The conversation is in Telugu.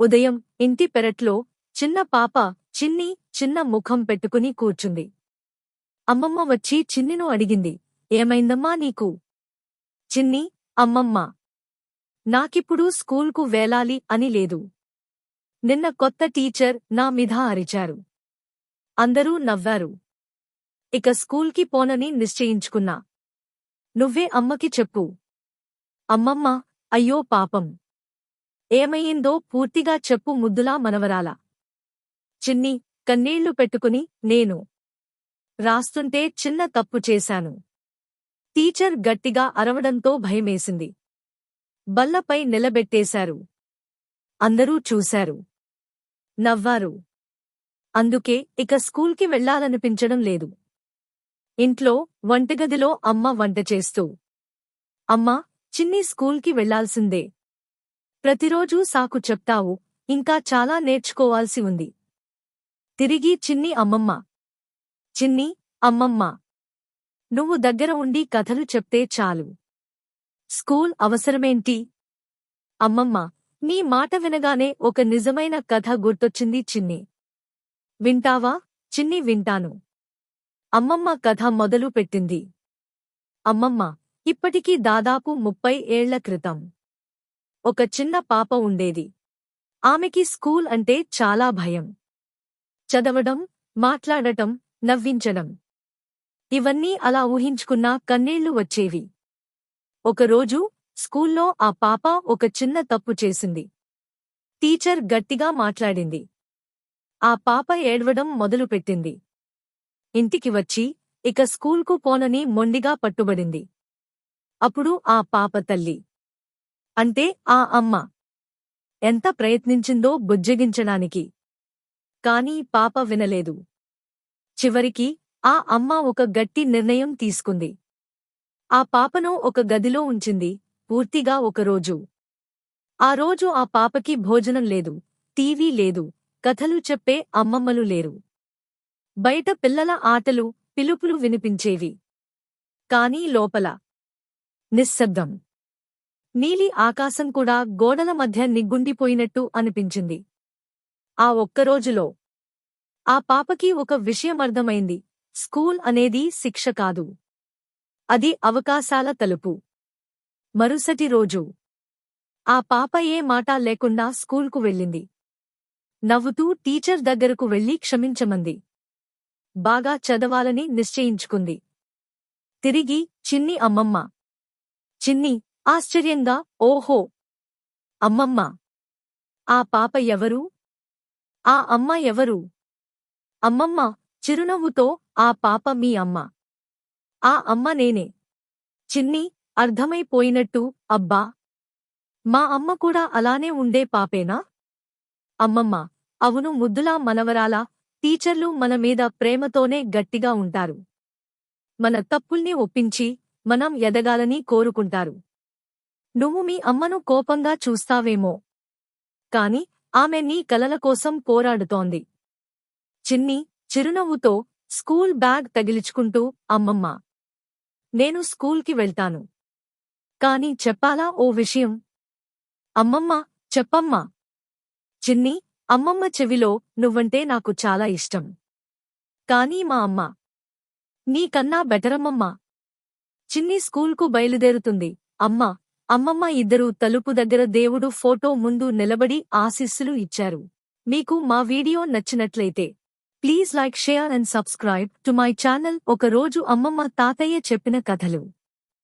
ఉదయం ఇంటి పెరట్లో చిన్న పాప చిన్ని చిన్న ముఖం పెట్టుకుని కూర్చుంది. అమ్మమ్మ వచ్చి చిన్నిను అడిగింది ఏమైందమ్మా నీకు? చిన్ని అమ్మమ్మ నాకిప్పుడు స్కూల్కు వేలాలి అని లేదు. నిన్న కొత్త టీచర్ నా మీద అరిచారు. అందరూ నవ్వారు. ఇక స్కూల్కి పోనని నిశ్చయించుకున్నా. నువ్వే అమ్మకి చెప్పు. అమ్మమ్మ అయ్యో పాపం. ఏమయ్యిందో పూర్తిగా చెప్పు ముద్దులా మనవరాల. చిన్ని కన్నీళ్ళు పెట్టుకుని నేను రాస్తుంటే చిన్న తప్పు చేశాను. టీచర్ గట్టిగా అరవడంతో భయమేసింది. బల్లపై నిలబెట్టేశారు. అందరూ చూశారు. నవ్వారు. అందుకే ఇక స్కూల్కి వెళ్ళాలనిపించడం లేదు. ఇంట్లో వంటగదిలో అమ్మ వంట చేస్తూ. అమ్మా చిన్ని స్కూల్కి వెళ్ళాల్సిందే ప్రతిరోజూ సాకు చెప్తావు. ఇంకా చాలా నేర్చుకోవాల్సి ఉంది. తిరిగి చిన్ని అమ్మమ్మ. చిన్ని అమ్మమ్మ. నువ్వు దగ్గర ఉండి కథలు చెప్తే చాలు. స్కూల్ అవసరమేంటి? అమ్మమ్మ నీ మాట వినగానే ఒక నిజమైన కథ గుర్తొచ్చింది చిన్ని. వింటావా? చిన్ని వింటాను. అమ్మమ్మ కథ మొదలు పెట్టింది అమ్మమ్మ ఇప్పటికీ దాదాపు ముప్పై ఏళ్ళ క్రితం. ఒక చిన్న పాప ఉండేది. ఆమెకి స్కూల్ అంటే చాలా భయం. చదవడం మాట్లాడటం నవ్వించడం. ఇవన్నీ అలా ఊహించుకున్నా కన్నీళ్ళు వచ్చేవి. ఒకరోజు స్కూల్లో ఆ పాప ఒక చిన్న తప్పు చేసింది. టీచర్ గట్టిగా మాట్లాడింది. ఆ పాప ఏడవడం మొదలుపెట్టింది. ఇంటికి వచ్చి ఇక స్కూల్కు పోనని మొండిగా పట్టుబడింది. అప్పుడు ఆ పాప తల్లి అంటే ఆ అమ్మ ఎంత ప్రయత్నించిందో బుజ్జగించడానికి. కాని పాప వినలేదు. చివరికి ఆ అమ్మ ఒక గట్టి నిర్ణయం తీసుకుంది. ఆ పాపను ఒక గదిలో ఉంచింది. పూర్తిగా ఒకరోజు ఆ రోజు ఆ పాపకి భోజనం లేదు. టీవీ లేదు. కథలు చెప్పే అమ్మమ్మలు లేరు. బయట పిల్లల ఆటలు పిలుపులు వినిపించేవి. కానీ లోపల నిశ్శబ్దం. నీలి ఆకాశం కూడా గోడల మధ్య నిగ్గుండిపోయినట్టు అనిపించింది. ఆ ఒక్కరోజులో ఆ పాపకి ఒక విషయమర్థమైంది స్కూల్ అనేది శిక్ష కాదు. అది అవకాశాల తలుపు. మరుసటి రోజు ఆ పాప ఏ మాట లేకుండా స్కూల్కు వెళ్ళింది. నవ్వుతూ టీచర్ దగ్గరకు వెళ్ళి క్షమించమంది. బాగా చదవాలని నిశ్చయించుకుంది. తిరిగి చిన్ని అమ్మమ్మ! చిన్ని ఆశ్చర్యంగా ఓహో! అమ్మమ్మ! ఆ పాప ఎవరు? ఆ అమ్మ ఎవరు? అమ్మమ్మ చిరునవ్వుతో ఆ పాప మీ అమ్మ. ఆ అమ్మ నేనే. చిన్ని అర్థమైపోయినట్టు అబ్బా! మా అమ్మ కూడా అలానే ఉండే పాపేనా? అమ్మమ్మ! అవును ముద్దులా మనవరాలా టీచర్లు మన మీద ప్రేమతోనే గట్టిగా ఉంటారు. మన తప్పుల్ని ఒప్పించి మనం ఎదగాలని కోరుకుంటారు. నువ్వు మీ అమ్మను కోపంగా చూస్తావేమో. కాని ఆమె నీ కలల కోసం పోరాడుతోంది. చిన్ని చిరునవ్వుతో స్కూల్ బ్యాగ్ తగిలించుకుంటూ అమ్మమ్మ నేను స్కూల్కి వెళ్తాను. కాని చెప్పాలా ఓ విషయం? అమ్మమ్మ చెప్పమ్మా. చిన్ని అమ్మమ్మ చెవిలో నువ్వంటే నాకు చాలా ఇష్టం. కానీ మా అమ్మ నీకన్నా బెటరమ్మమ్మా. చిన్ని స్కూల్కు బయలుదేరుతుంది. అమ్మ అమ్మమ్మ ఇద్దరూ తలుపు దగ్గర దేవుడు ఫోటో ముందు నిలబడి ఆశీస్సులు ఇచ్చారు. మీకు మా వీడియో నచ్చినట్లయితే please like share and subscribe to my channel. ఒక రోజు అమ్మమ్మ తాతయ్య చెప్పిన కథలు.